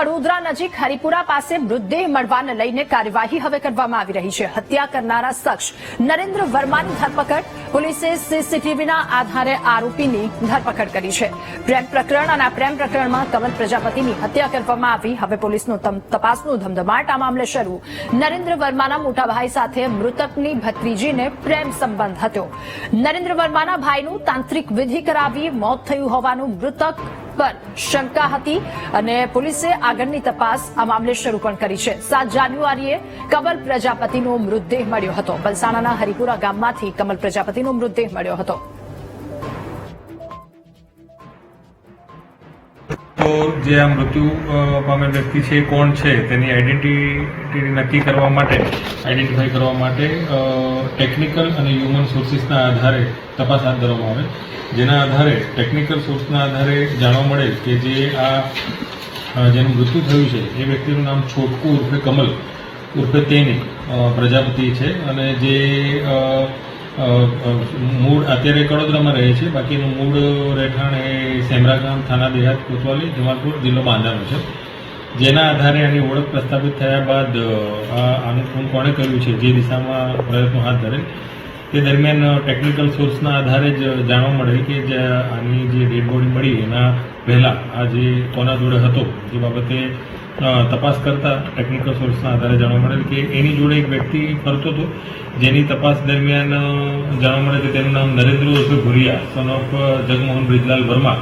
કડોદરા નજીક હરિપુરા પાસે મૃતદેહ મળવાને લઈને કાર્યવાહી હવે કરવામાં આવી રહી છે. હત્યા કરનારા શખ્સ નરેન્દ્ર વર્માની ધરપકડ, પોલીસે સીસીટીવીના આધારે આરોપીની ધરપકડ કરી છે. પ્રેમ પ્રકરણ અને આ પ્રેમ પ્રકરણમાં કમલ પ્રજાપતિની હત્યા કરવામાં આવી. હવે પોલીસનો તપાસનો ધમધમાટ આ મામલે શરૂ. નરેન્દ્ર વર્માના મોટા ભાઈ સાથે મૃતકની ભત્રીજીને પ્રેમ સંબંધ હતો. નરેન્દ્ર વર્માના ભાઈનું તાંત્રિક વિધિ કરાવી મોત થયું હોવાનું મૃતક પર શંકા હતી અને પોલીસે આગળની તપાસ આ મામલે શરૂ પણ કરી છે. સાત જાન્યુઆરીએ કમલ પ્રજાપતિનો મૃતદેહ મળ્યો હતો. બલસાણાના હરિપુરા ગામમાંથી કમલ પ્રજાપતિનો મૃતદેહ મળ્યો હતો. જે આ મૃત્યુ પામેલ વ્યક્તિ છે, એ કોણ છે? તેની આઈડેન્ટિટી નક્કી કરવા માટે આઈડેન્ટિફાઈ કરવા માટે ટેકનિકલ અને હ્યુમન સોર્સિસના આધારે તપાસ હાથ ધરવામાં આવે. જેના આધારે ટેકનિકલ સોર્સના આધારે જાણવા મળે કે જે આ જેનું મૃત્યુ થયું છે, એ વ્યક્તિનું નામ છોટકુ ઉર્ફે કમલ, ઉર્ફે તેની પ્રજાપતિ છે. અને જે મૂળ અત્યારે કડોદરામાં રહે છે. બાકીનું મૂળ રહેઠાણ એ સેમરા થાના દેહાત કોતવાલી, જમાલપુર જિલ્લો બાંધાનો છે. જેના આધારે આની ઓળખ પ્રસ્થાપિત થયા બાદ આનું ખૂન કોણે કર્યું છે, જે દિશામાં પ્રયત્નો હાથ ધરે, તે દરમિયાન ટેકનિકલ સોર્સના આધારે જ જાણવા મળે કે જે આની જે ડેડ બોડી મળી એના પહેલાં આ જે કોના જોડે હતો જે બાબતે તપાસ કરતા ટેકનિકલ સોર્સના આધારે જાણવા મળેલ કે એની જોડે એક વ્યક્તિ ફરતો હતો, જેની તપાસ દરમિયાન જાણવા મળે કે તેનું નામ નરેન્દ્ર ઉર્ફે ભુરિયા સન ઓફ જગમોહન બ્રિજલાલ વર્મા